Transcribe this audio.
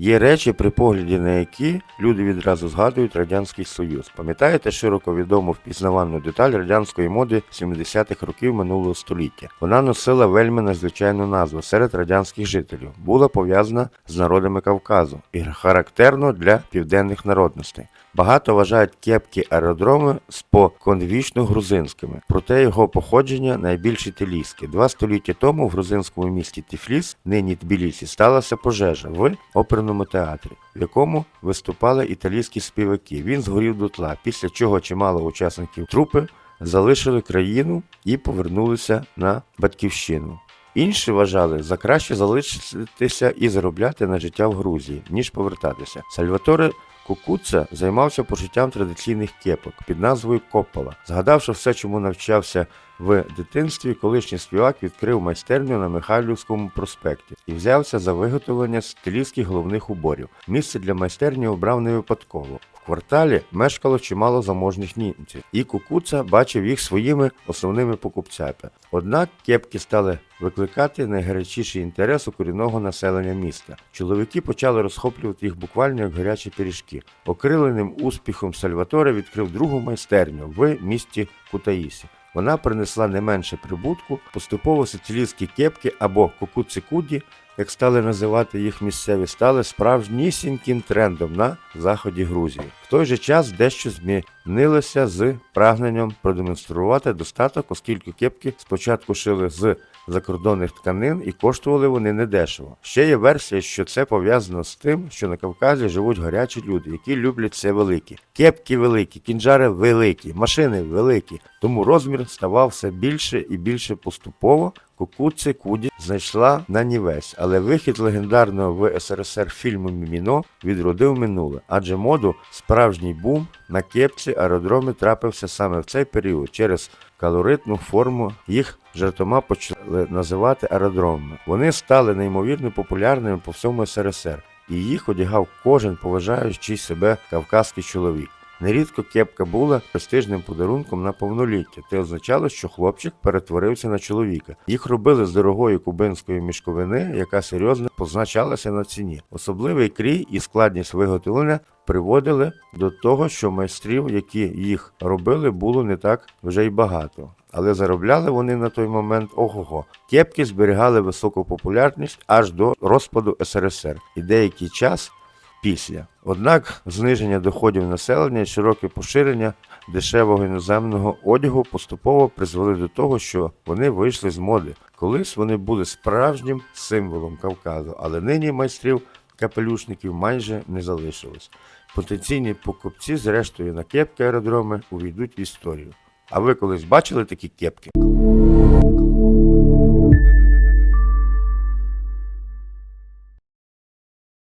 Є речі, при погляді на які люди відразу згадують Радянський Союз. Пам'ятаєте широко відому впізнавану деталь радянської моди 70-х років минулого століття? Вона носила вельми незвичайну назву серед радянських жителів, була пов'язана з народами Кавказу і характерно для південних народностей. Багато вважають кепки аеродроми споконвічно грузинськими, проте його походження найбільш італійське. Два століття тому в грузинському місті Тіфліс, нині Тбілісі, сталася пожежа в оперному театрі, в якому виступали італійські співаки. Він згорів дотла, після чого чимало учасників трупи залишили країну і повернулися на батьківщину. Інші вважали за краще залишитися і заробляти на життя в Грузії, ніж повертатися. Сальваторе Кукуца займався пошиттям традиційних кепок під назвою Коппола. Згадавши все, чому навчався в дитинстві, колишній співак відкрив майстерню на Михайлівському проспекті і взявся за виготовлення стилістських головних уборів. Місце для майстерні обрав не випадково. Кварталі мешкало чимало заможних німців, і Кукуца бачив їх своїми основними покупцями. Однак кепки стали викликати найгарячіший інтерес у корінного населення міста. Чоловіки почали розхоплювати їх буквально як гарячі пиріжки. Окриленим успіхом Сальваторе відкрив другу майстерню в місті Кутаїсі. Вона принесла не менше прибутку, поступово сицилійські кепки або кукуцикуді, як стали називати їх місцеві, стали справжнісіньким трендом на заході Грузії. В той же час дещо змінилося з прагненням продемонструвати достаток, оскільки кепки спочатку шили з закордонних тканин і коштували вони недешево. Ще є версія, що це пов'язано з тим, що на Кавказі живуть гарячі люди, які люблять все велике. Кепки великі, кінжари великі, машини великі. Тому розмір ставав все більше і більше поступово. Кукуці Куді знайшла на нівець, але вихід легендарного в СРСР фільму Міміно відродив минуле, адже моду справжній бум на кепці аеродроми трапився саме в цей період через калоритну форму їх жартома почали називати аеродромами. Вони стали неймовірно популярними по всьому СРСР, і їх одягав кожен поважаючий себе кавказький чоловік. Нерідко кепка була престижним подарунком на повноліття. Це означало, що хлопчик перетворився на чоловіка. Їх робили з дорогої кубинської мішковини, яка серйозно позначалася на ціні. Особливий крій і складність виготовлення приводили до того, що майстрів, які їх робили, було не так вже й багато. Але заробляли вони на той момент ого-го. Кепки зберігали високу популярність аж до розпаду СРСР і деякий час після. Однак зниження доходів населення і широке поширення дешевого іноземного одягу поступово призвели до того, що вони вийшли з моди. Колись вони були справжнім символом Кавказу, але нині майстрів капелюшників майже не залишилось. Потенційні покупці, зрештою, на кепки аеродроми увійдуть в історію. А ви колись бачили такі кепки?